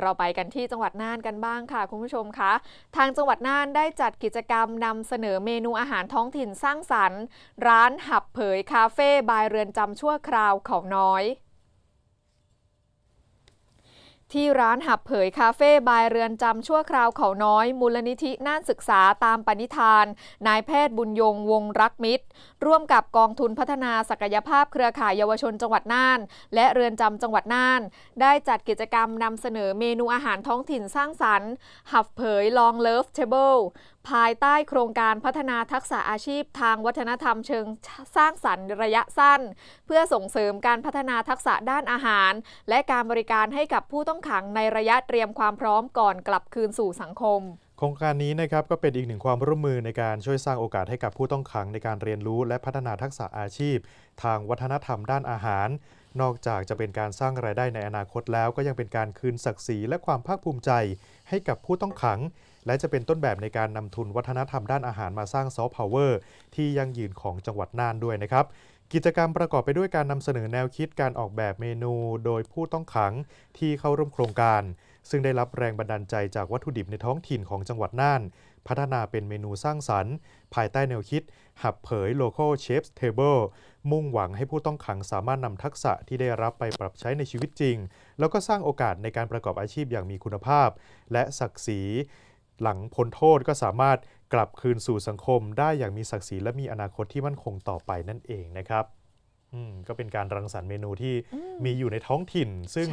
เราไปกันที่จังหวัดน่านกันบ้างค่ะ คุณผู้ชมคะ ทางจังหวัดน่านได้จัดกิจกรรมนำเสนอเมนูอาหารท้องถิ่นสร้างสรรค์ ร้านหับเผยคาเฟ่บายเรือนจำชั่วคราวเขาน้อย ที่ร้านหับเผยคาเฟ่บายเรือนจำชั่วคราวเขาน้อย มูลนิธิน่านศึกษาตามปณิธาน นายแพทย์บุญยงวงรักมิตร ร่วมกับกองทุนพัฒนาศักยภาพเครือข่ายเยาวชนจังหวัดน่าน และเรือนจำจังหวัดน่าน ได้จัดกิจกรรมนำเสนอเมนูอาหารท้องถิ่นสร้างสรรค์หับเผยลองเลิฟเทเบิล ภายใต้โครงการพัฒนาทักษะอาชีพทางวัฒนธรรมเชิงสร้างสรรค์ระยะสั้น เพื่อส่งเสริมการพัฒนาทักษะด้านอาหาร และการบริการให้กับผู้ต้องขังในระยะเตรียมความพร้อมก่อนกลับคืนสู่สังคมโครงการนี้นะครับก็เป็นอีกหนึ่งความร่วมมือในการช่วยสร้างโอกาสให้กับผู้ต้องขังในการเรียนรู้และพัฒนาทักษะอาชีพ ทางวัฒนธรรมด้านอาหาร นอกจากจะเป็นการสร้างรายได้ในอนาคตแล้ว ก็ยังเป็นการคืนศักดิ์ศรีและความภาคภูมิใจ ให้กับผู้ต้องขัง และจะเป็นต้นแบบในการนำทุนวัฒนธรรมด้านอาหารมาสร้างซอฟต์พาวเวอร์ที่ยั่งยืนของจังหวัดน่านด้วยนะครับกิจกรรมประกอบไปด้วยการนำเสนอแนวคิดการออกแบบเมนู โดยผู้ต้องขังที่เข้าร่วมโครงการ ซึ่งได้รับแรงบันดาลใจจากวัตถุดิบในท้องถิ่นของจังหวัดน่าน พัฒนาเป็นเมนูสร้างสรรค์ ภายใต้แนวคิด หับเผย Local Chef's Table มุ่งหวังให้ผู้ต้องขังสามารถนำทักษะที่ได้รับไปปรับใช้ในชีวิตจริง แล้วก็สร้างโอกาสในการประกอบอาชีพอย่างมีคุณภาพ และศักดิ์ศรี หลังพ้นโทษก็สามารถกลับคืนสู่สังคม ได้อย่างมีศักดิ์ศรีและมีอนาคตที่มั่นคงต่อไปนั่นเองนะครับก็เป็นการรังสรรค์เมนูที่มีอยู่ในท้องถิ่น ซึ่ง